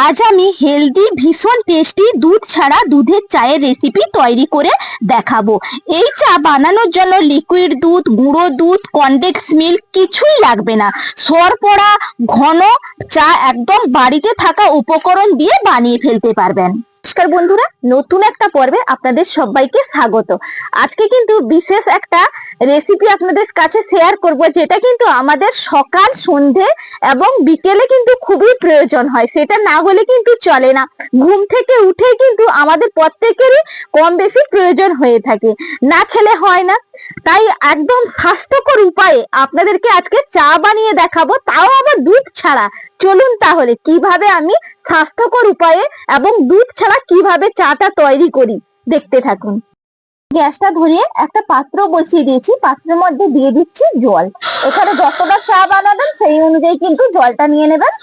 আজ আমি হেলদি ভীষণ টেস্টি দুধ ছাড়া দুধের চায়ের রেসিপি তৈরি করে দেখাবো। এই চা বানানোর জন্য লিকুইড দুধ, গুঁড়ো দুধ কনডেক্স মিল্ক কিছুই লাগবে না। সরপড়া, ঘন চা একদম বাড়িতে থাকা উপকরণ দিয়ে বানিয়ে ফেলতে পারবেন। নমস্কার বন্ধুরা, নতুন একটা পর্বে আপনাদের সবাইকে স্বাগত। আজকে কিন্তু বিশেষ একটা রেসিপি আপনাদের কাছে শেয়ার করব, যেটা কিন্তু আমাদের সকাল, সন্ধে এবং বিকেলে কিন্তু খুবই প্রয়োজন হয়। সেটা না হলে কিন্তু চলে না। ঘুম থেকে উঠে কিন্তু আমাদের প্রত্যেকেরই কম বেশি প্রয়োজন হয়ে থাকে। না খেলে হয় না। তাই একদম স্বাস্থ্যকর উপায়ে আপনাদেরকে আজকে চা বানিয়ে দেখাবো, তাও আবার দুধ ছাড়া। চলুন তাহলে কীভাবে আমি স্বাস্থ্যকর উপায়ে এবং দুধ ছাড়া কীভাবে চাটা তৈরি করি, দেখতে থাকুন। গ্যাসটা ধরিয়ে একটা পাত্র বসিয়ে দিয়েছি, পাত্রের মধ্যে দিয়ে দিচ্ছি জল। এখানে যতটা চা বানাবেন সেই অনুযায়ী কিন্তু জলটা নিয়ে নেবেন।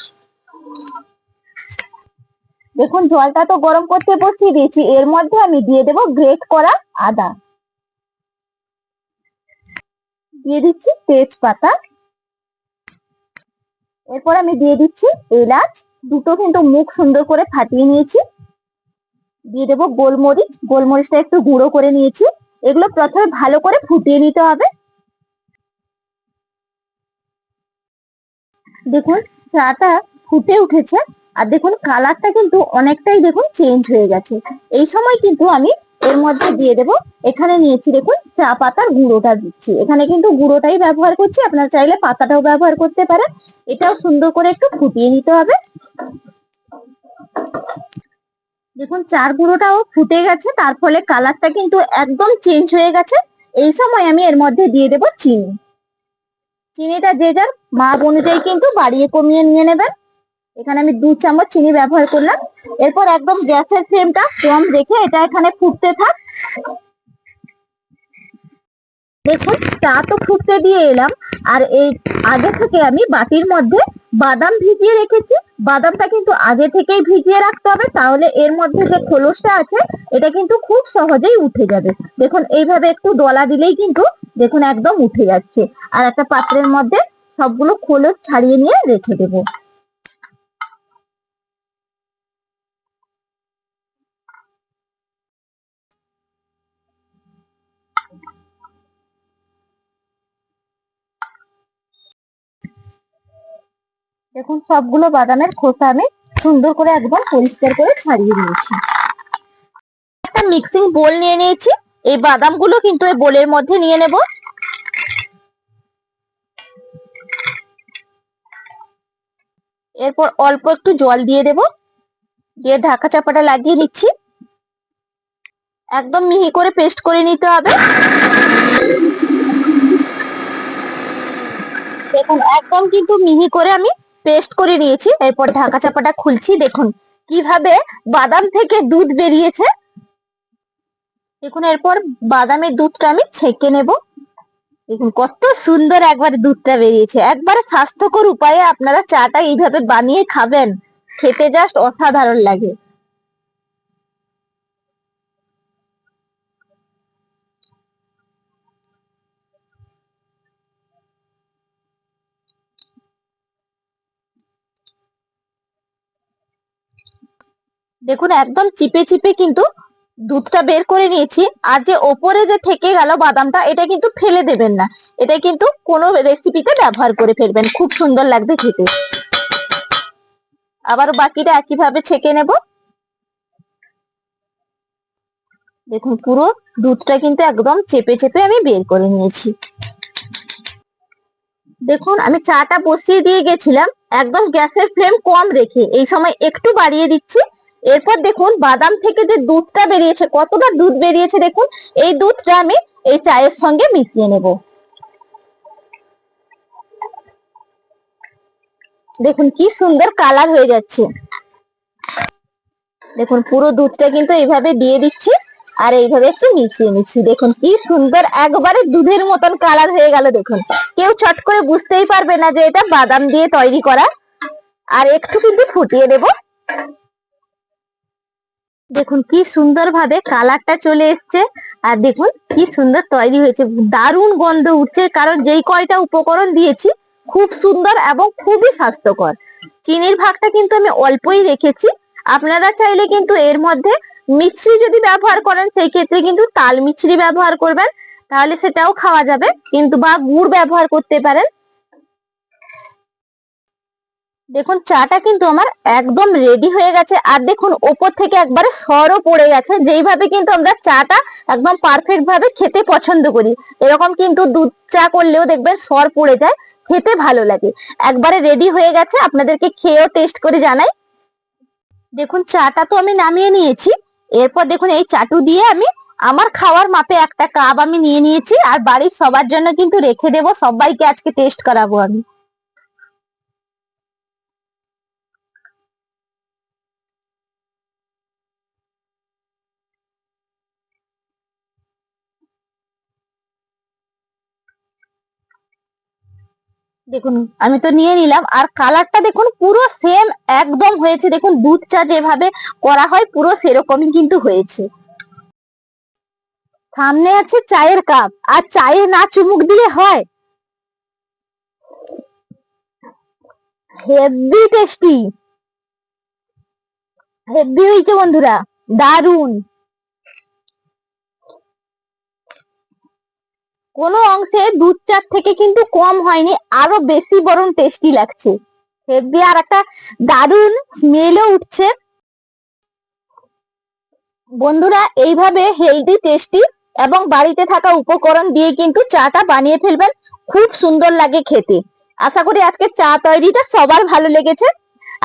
দেখুন, জলটা তো গরম করতে বসিয়ে দিয়েছি, এর মধ্যে আমি দিয়ে দেব গ্রেট করা আদা। দিয়ে দিচ্ছি তেজপাতা। এরপর আমি দিয়ে দিচ্ছি এলাচ। দুটো কিন্তু মুখ সুন্দর করে ফাটিয়ে নিয়েছি। দিয়ে দেবো গোলমরিচ। গোলমরিচটা একটু গুঁড়ো করে নিয়েছি। এগুলো প্রথমে ভালো করে ফুটিয়ে নিতে হবে। দেখুন, চাটা ফুটে উঠেছে। আর দেখুন, কালারটা কিন্তু অনেকটাই দেখুন চেঞ্জ হয়ে গেছে। এই সময় কিন্তু আমি এর মধ্যে দিয়ে দেব। এখানে নিয়েছি দেখুন চা পাতার গুঁড়োটা দিচ্ছি। এখানে কিন্তু গুঁড়োটাই ব্যবহার করছি। আপনারা চাইলে পাতাটাও ব্যবহার করতে পারেন। এটাও সুন্দর করে একটু ফুটিয়ে নিতে হবে। দেখুন চার গুঁড়োটাও ফুটে গেছে। তার ফলে কালারটা কিন্তু একদম চেঞ্জ হয়ে গেছে। এই সময় আমি এর মধ্যে দিয়ে দেব চিনি। চিনিটা যে যার মাপ অনুযায়ী কিন্তু বাড়িয়ে কমিয়ে নিয়ে নেবেন। এখানে আমি দু চামচ চিনি ব্যবহার করলাম। এরপর একদম গ্যাসের ফ্লেমটা কম রেখে এটা এখানে ফুটতে থাক। দেখুন, চা তো ফুটতে দিয়ে এলাম। আর এই আগে থেকে আমি বাটির মধ্যে বাদাম ভিজিয়ে রেখেছি। বাদামটা কিন্তু আগে থেকেই ভিজিয়ে রাখতে হবে, তাহলে এর মধ্যে যে খোলসটা আছে, এটা কিন্তু খুব সহজেই উঠে যাবে। দেখুন, এইভাবে একটু দলা দিলেই কিন্তু দেখুন একদম উঠে যাচ্ছে। আর একটা পাত্রের মধ্যে সবগুলো খোলস ছাড়িয়ে নিয়ে রেখে দেবো। দেখুন, সবগুলো বাদামের খোসা আমি সুন্দর করে একদম পরিষ্কার করে ছাড়িয়ে নিয়েছি। একটা মিক্সিং বোল নিয়ে নিয়েছি। এই বাদামগুলো কিন্তু এই বোলের মধ্যে নিয়ে নেব। এরপর অল্প একটু জল দিয়ে দেব। দিয়ে ঢাকা চাপাটা লাগিয়ে নিচ্ছি। একদম মিহি করে পেস্ট করে নিতে হবে। দেখুন, একদম কিন্তু মিহি করে আমি পেস্ট করে নিয়েছি, এরপর ঢাকা চাপাটা খুলছি, দেখুন কীভাবে বাদাম থেকে দুধ বেরিয়েছে। দেখুন, এরপর বাদামের দুধটা আমি ছেঁকে নেব। দেখুন, কত সুন্দর একবার দুধটা বেরিয়েছে। একবারে স্বাস্থ্যকর উপায়ে আপনারা চাটা এইভাবে বানিয়ে খাবেন। খেতে জাস্ট অসাধারণ লাগে। দেখুন, একদম চিপে চিপে কিন্তু দুধটা বের করে নিয়েছি। আর যে ওপরে যে থেকে গেল বাদামটা, এটা কিন্তু ফেলে দেবেন না। এটা কিন্তু কোনো রেসিপিতে ব্যবহার করে ফেলবেন। খুব সুন্দর লাগবে খেতে। আবার বাকিটা একইভাবে ছেঁকে নেব। দেখুন, পুরো দুধটা কিন্তু একদম চেপে চেপে আমি বের করে নিয়েছি। দেখুন, আমি চাটা বসিয়ে দিয়ে গেছিলাম। একদম গ্যাসের ফ্লেম কম রেখে। এই সময় একটু বাড়িয়ে দিচ্ছি। এরপর দেখুন, বাদাম থেকে যে দুধটা বেরিয়েছে, কতটা দুধ বেরিয়েছে দেখুন, এই দুধটা আমি এই চায়ের সঙ্গে মিশিয়ে নেব। দেখুন, কি সুন্দর কালার হয়ে যাচ্ছে। দেখুন, পুরো দুধটা কিন্তু এইভাবে দিয়ে দিচ্ছি, আর এইভাবে একটু মিশিয়ে নিচ্ছি। দেখুন, কি সুন্দর একবারে দুধের মতন কালার হয়ে গেল, দেখুন। কেউ চট করে বুঝতেই পারবে না যে এটা বাদাম দিয়ে তৈরি করা। আর একটু কিন্তু ফুটিয়ে দেব দেখুন কি সুন্দর ভাবে কালারটা চলে এসছে। আর দেখুন কি সুন্দর তৈরি হয়েছে। দারুণ গন্ধ উঠছে, কারণ যেই কয়টা উপকরণ দিয়েছি খুব সুন্দর এবং খুবই স্বাস্থ্যকর। চিনির ভাগটা কিন্তু আমি অল্পই রেখেছি। আপনারা চাইলে কিন্তু এর মধ্যে মিছরি যদি ব্যবহার করেন সেই ক্ষেত্রে কিন্তু তাল মিছরি ব্যবহার করবেন। তাহলে সেটাও খাওয়া যাবে, কিন্তু বা গুড় ব্যবহার করতে পারেন। দেখুন, চাটা কিন্তু আমার একদম রেডি হয়ে গেছে। আর দেখুন, ওপর থেকে একবারে সরও পড়ে গেছে। যেইভাবে কিন্তু আমরা চাটা একদম পারফেক্ট ভাবে খেতে পছন্দ করি, এরকম কিন্তু দুধ চা করলেও দেখবেন সর পড়ে যায়, খেতে ভালো লাগে। একবারে রেডি হয়ে গেছে, আপনাদেরকে খেয়েও টেস্ট করে জানাই। দেখুন, চাটা তো আমি নামিয়ে নিয়েছি। এরপর দেখুন, এই চাটু দিয়ে আমি আমার খাওয়ার মাপে একটা কাপ আমি নিয়ে নিয়েছি। আর বাড়ির সবার জন্য কিন্তু রেখে দেবো, সবাইকে আজকে টেস্ট করাবো আমি। দেখুন, আমি তো নিয়ে নিলাম। আর কালারটা দেখুন, পুরো সেম একদম হয়েছে। দেখুন, দুধ চা যেভাবে করা হয়, পুরো সেরকমই কিন্তু হয়েছে। সামনে আছে চায়ের কাপ। আর চায়ে না চুমুক দিলে হয়? হেভি টেস্টি হেভি হয়েছে বন্ধুরা। দারুণ কোনো অংশে দুধ চার থেকে কিন্তু কম হয়নি, আরও বেশি বরং টেস্টি লাগছে। হেভি আর একটা দারুণ স্মেলও উঠছে। বন্ধুরা, এইভাবে হেলদি টেস্টি এবং বাড়িতে থাকা উপকরণ দিয়ে কিন্তু চাটা বানিয়ে ফেলবেন। খুব সুন্দর লাগে খেতে। আশা করি আজকে চা তৈরিটা সবার ভালো লেগেছে।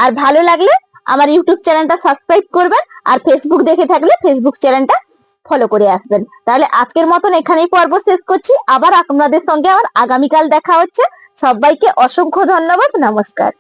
আর ভালো লাগলে আমার ইউটিউব চ্যানেলটা সাবস্ক্রাইব করবেন। আর ফেসবুক দেখে থাকলে ফেসবুক চ্যানেলটা ফলো করে আসবেন। তাহলে আজকের মতন এখানেই পর্ব শেষ করছি। আবার আপনাদের সঙ্গে আমার আগামীকাল দেখা হচ্ছে। সবাইকে অসংখ্য ধন্যবাদ। নমস্কার।